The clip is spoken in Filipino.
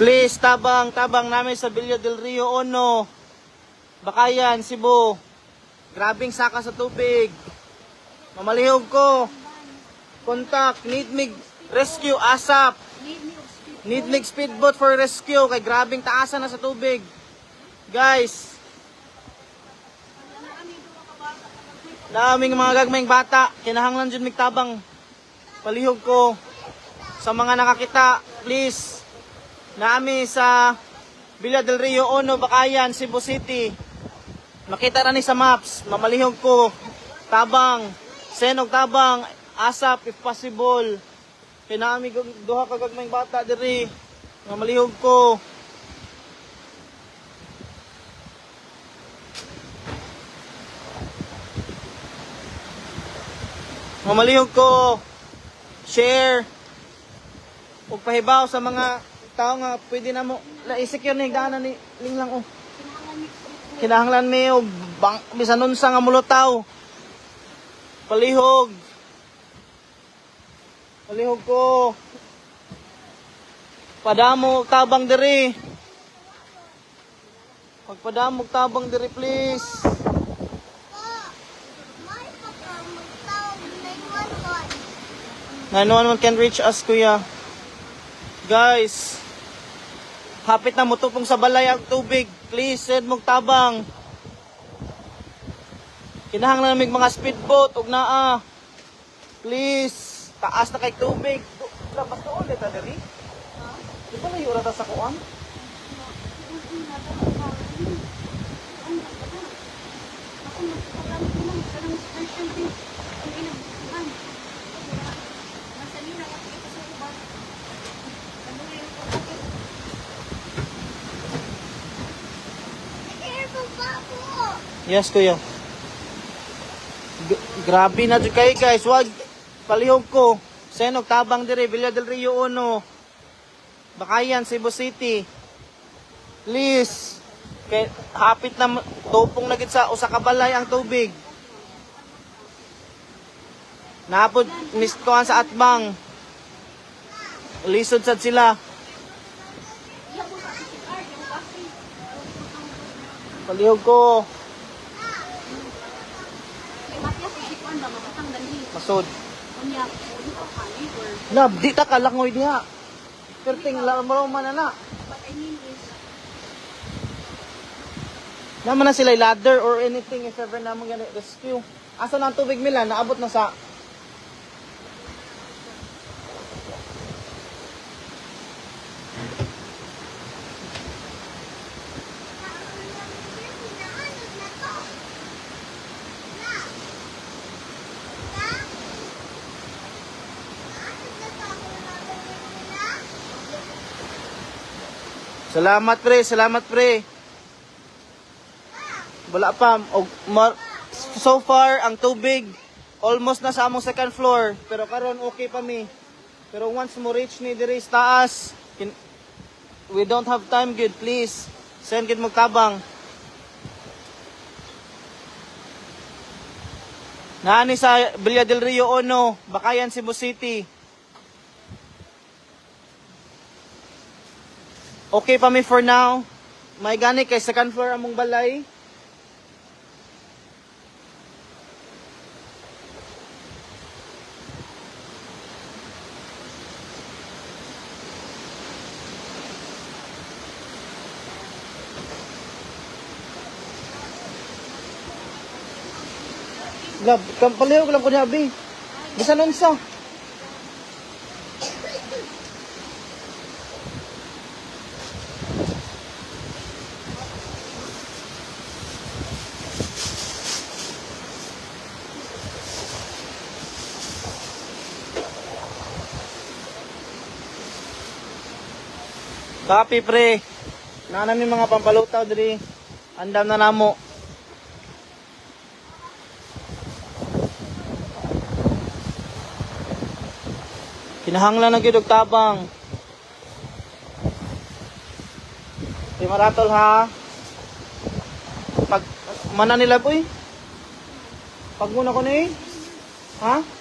Please, tabang, tabang namin sa Villa del Rio Ono. Bakayan, Cebu. Grabing saka sa tubig. Mamalihog ko. Contact, need me rescue, ASAP. Need me speedboat for rescue. Kay grabing taasan na sa tubig. Guys, daming mga gagmayng bata. Kinahanglan dyan migtabang. Palihog ko. Sa mga nakakita, please. Nami sa Villa del Rio Ono, Bakayan, Cebu City. Makita na ni sa maps. Mamalihog ko. Tabang. Senog tabang. Asap if possible. Kinami duha ka gagmayng bata diri. Mamalihog ko. Mamalihog ko. Share. Ug pahibaw sa mga tao nga pwede na mo la i-secure ni higdaanan ni ling lang oh. Kinahanglan mi og bang bisan unsa nga mulutaw. Palihog. Palihog ko. Padamo tabang diri. Pagpadamo og tabang diri please. Na 911 111. can reach us, kuya. Guys, hapit na mutupong sa balay ang tubig. Please, send mong tabang. Kinahanglan namig mga speedboat, ug naa. Please, taas na kay tubig. Labas na ulit, adali. Di ba layo rata sa kuan? Ako nagpapalami ko lang. Kanang special din. Ang inagbuhan. Yes, kuya. G- grabe na dyan kayo, guys. Wag, palihog ko. Senog, tabang dire, Villa del Rio Uno. Bakayan, Cebu City. Please. Kay, hapit na tupong na sa usa ka balay ang tubig. Napod mistuan sa atbang. Lisod sad sila. Palihog ko. May ba? Mabatang dalhi. Masod. Kunya, ulo ka kali or Lab, di ta kalangoy diha. Perting laro man na na. what I mean is Naman na sila ladder or anything if ever naman gani rescue. Asa na ang tubig nila? Naabot na sa... Hinahanod na to. Na. Na. Hinahanod na to. Ako na nabalik na. Salamat pre, salamat pre. Wala pa. So far, ang tubig, almost na sa among second floor. Pero karon okay pa mi. Pero once mo reach ni diri taas, kin- we don't have time good, please. Send gid mo tabang. Naani sa Villa del Rio Ono, Bakayan, Cebu City. Okay pa mi for now. May gani kay second floor among balay. Gab, kampaliw ko lang ko Abi. Bisa nun sa. Copy pre. Nana mi mga pampalutaw diri. Andam na namo. Kinahanglan na gyud og tabang. Di ha. Pag mana nila boy. Pag muna ko ni. Ha?